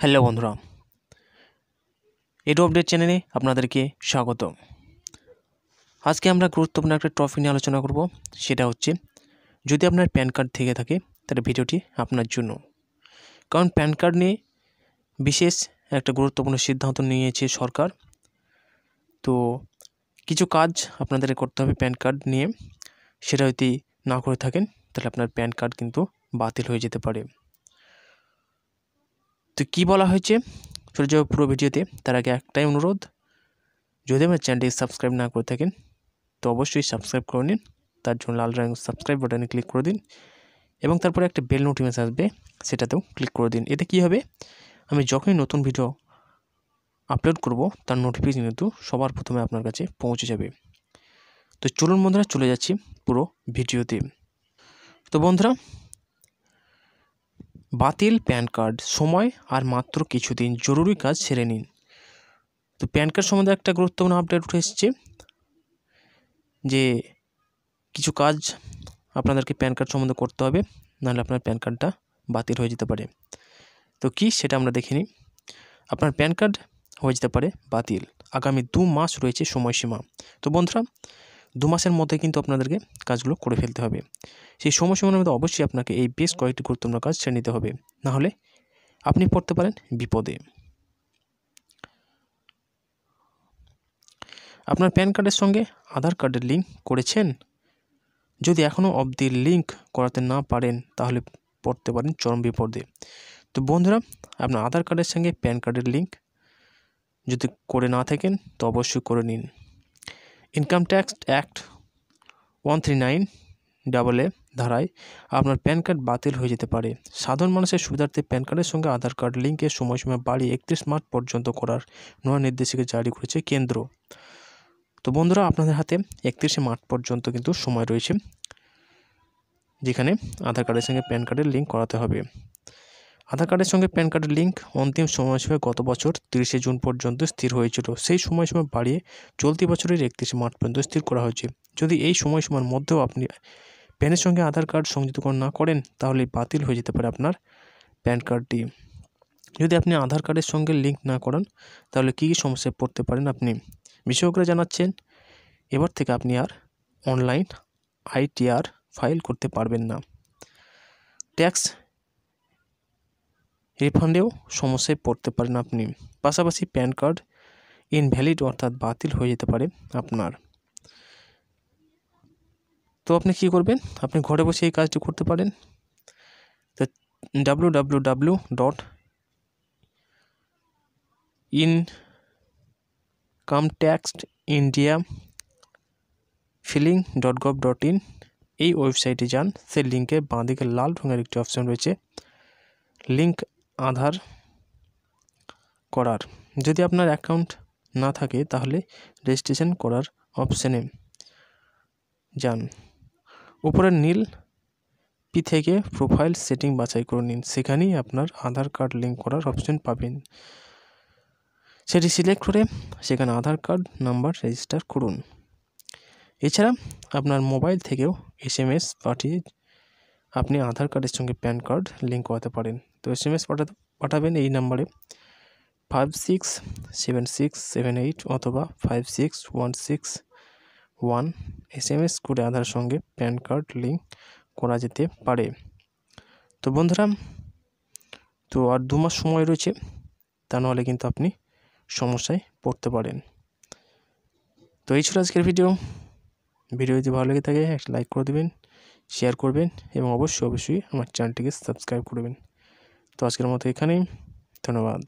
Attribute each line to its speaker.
Speaker 1: Hello বন্ধুরা, edu update চ্যানেলে আপনাদেরকে স্বাগত আজকে আমরা গুরুত্বপূর্ণ একটা টপিক নিয়ে আলোচনা করব, সেটা হচ্ছে যদি আপনার প্যান কার্ড থেকে থাকে, তাহলে ভিডিওটি আপনার জন্য। কারণ প্যান কার্ড নিয়ে বিশেষ একটা গুরুত্বপূর্ণ সিদ্ধান্ত নিয়েছে সরকার। তো কিছু কাজ আপনাদের করতে হবে প্যান কার্ড নিয়ে। সেটা যদি না করে থাকেন, তাহলে আপনার প্যান কার্ড কিন্তু বাতিল হয়ে যেতে পারে। তো কী বলা হয়েছে? চলে যাব পুরো ভিডিওতে। তার আগে একটাই অনুরোধ, যদি আমার চ্যানেলটি সাবস্ক্রাইব না করে থাকেন, তো অবশ্যই সাবস্ক্রাইব করে নিন। তার জন্য লাল রঙ সাবস্ক্রাইব বাটনে ক্লিক করে দিন এবং তারপরে একটা বেল নোটিফিকেশন আসবে, সেটাতেও ক্লিক করে দিন। এতে কী হবে? আমি যখনই নতুন ভিডিও আপলোড করব, তার নোটিফিকেশন কিন্তু সবার প্রথমে আপনার কাছে পৌঁছে যাবে। তো চলুন বন্ধুরা, চলে যাচ্ছি পুরো ভিডিওতে। তো বন্ধুরা বাতিল প্যান কার্ড, সময় আর মাত্র কিছুদিন। জরুরি কাজ সেরে নিন। তো প্যান কার্ড সম্বন্ধে একটা গুরুত্বপূর্ণ আপডেট উঠে এসেছে যে কিছু কাজ আপনাদেরকে প্যান কার্ড সম্বন্ধে করতে হবে, নাহলে আপনার প্যান কার্ডটা বাতিল হয়ে যেতে পারে। তো কি সেটা আমরা দেখে নিই। আপনার প্যান কার্ড হয়ে যেতে পারে বাতিল। আগামী দু মাস রয়েছে সময়সীমা। তো বন্ধুরা দু মাসের মধ্যে কিন্তু আপনাদেরকে কাজগুলো করে ফেলতে হবে। সেই সময়সীমার মধ্যে অবশ্যই আপনাকে এই বেশ কয়েকটি গুরুত্বপূর্ণ কাজ ছেড়ে নিতে হবে। নাহলে আপনি পড়তে পারেন বিপদে। আপনার প্যান কার্ডের সঙ্গে আধার কার্ডের লিঙ্ক করেছেন? যদি এখনও অবধি লিঙ্ক করাতে না পারেন, তাহলে পড়তে পারেন চরম বিপদে। তো বন্ধুরা, আপনার আধার কার্ডের সঙ্গে প্যান কার্ডের লিঙ্ক যদি করে না থাকেন, তো অবশ্যই করে নিন। Income tax act one three nine double A ধারায় আপনার প্যান কার্ড বাতিল হয়ে যেতে পারে। সাধারণ মানুষের সুবিধার্থে প্যান কার্ডের সঙ্গে আধার কার্ড লিঙ্কের সময়সীমা বাড়িয়ে একত্রিশ মার্চ পর্যন্ত করার নয়া নির্দেশিকা জারি করেছে কেন্দ্র। তো বন্ধুরা, আপনাদের হাতে একত্রিশে মার্চ পর্যন্ত কিন্তু সময় রয়েছে, যেখানে আধার কার্ডের সঙ্গে প্যান কার্ডের লিঙ্ক করাতে হবে। আধার কার্ডের সঙ্গে প্যান কার্ডের লিঙ্ক অন্তিম সময়সীমা গত বছর তিরিশে জুন পর্যন্ত স্থির হয়েছিল। সেই সময়সীমা বাড়িয়ে চলতি বছরের একত্রিশে মার্চ পর্যন্ত স্থির করা হয়েছে। যদি এই সময়সীমার মধ্যেও আপনি প্যানের সঙ্গে আধার কার্ড সংযুক্তকরণ না করেন, তাহলে বাতিল হয়ে যেতে পারে আপনার প্যান কার্ডটি। যদি আপনি আধার কার্ডের সঙ্গে লিঙ্ক না করান, তাহলে কী কী সমস্যায় পড়তে পারেন আপনি? বিশেষজ্ঞরা জানাচ্ছেন, এবার থেকে আপনি আর অনলাইন আইটিআর ফাইল করতে পারবেন না। ট্যাক্স রিফান্ডেও সমস্যায় পড়তে পারেন আপনি। পাশাপাশি প্যান কার্ড ইনভ্যালিড অর্থাৎ বাতিল হয়ে যেতে পারে আপনার। তো আপনি কী করবেন? আপনি ঘরে বসে এই কাজটি করতে পারেন। তো W W W dot income tax India filing dot gov dot in এই ওয়েবসাইটে যান সেই লিঙ্কে বাঁদিকে লাল রঙের একটি অপশন রয়েছে। লিঙ্ক আধার করার। যদি আপনার অ্যাকাউন্ট না থাকে, তাহলে রেজিস্ট্রেশন করার অপশানে যান। উপরের নীল পি থেকে প্রোফাইল সেটিং বাছাই করে নিন। সেখানেই আপনার আধার কার্ড লিঙ্ক করার অপশন পাবেন। সেটি সিলেক্ট করে সেখানে আধার কার্ড নাম্বার রেজিস্টার করুন। এছাড়া আপনার মোবাইল থেকেও এস পাঠিয়ে আপনি আধার কার্ডের সঙ্গে প্যান কার্ড লিঙ্ক করাতে পারেন। তো এস এম এস পাঠাতে, পাঠাবেন এই নাম্বারে five six seven six seven eight অথবা five six one six one S M S করে আধার সঙ্গে প্যান কার্ড লিঙ্ক করা যেতে পারে। তো বন্ধুরা, তো আর দু মাস সময় রয়েছে, তা নাহলে কিন্তু আপনি সমস্যায় পড়তে পারেন। তো এই ছিল আজকের ভিডিও ভিডিও যদি ভালো লেগে থাকে, একটা লাইক করে দেবেন। শেয়ার করবেন এবং অবশ্যই অবশ্যই আমার চ্যানেলটিকে সাবস্ক্রাইব করবেন। তো আজকের মতো এখানেই। ধন্যবাদ।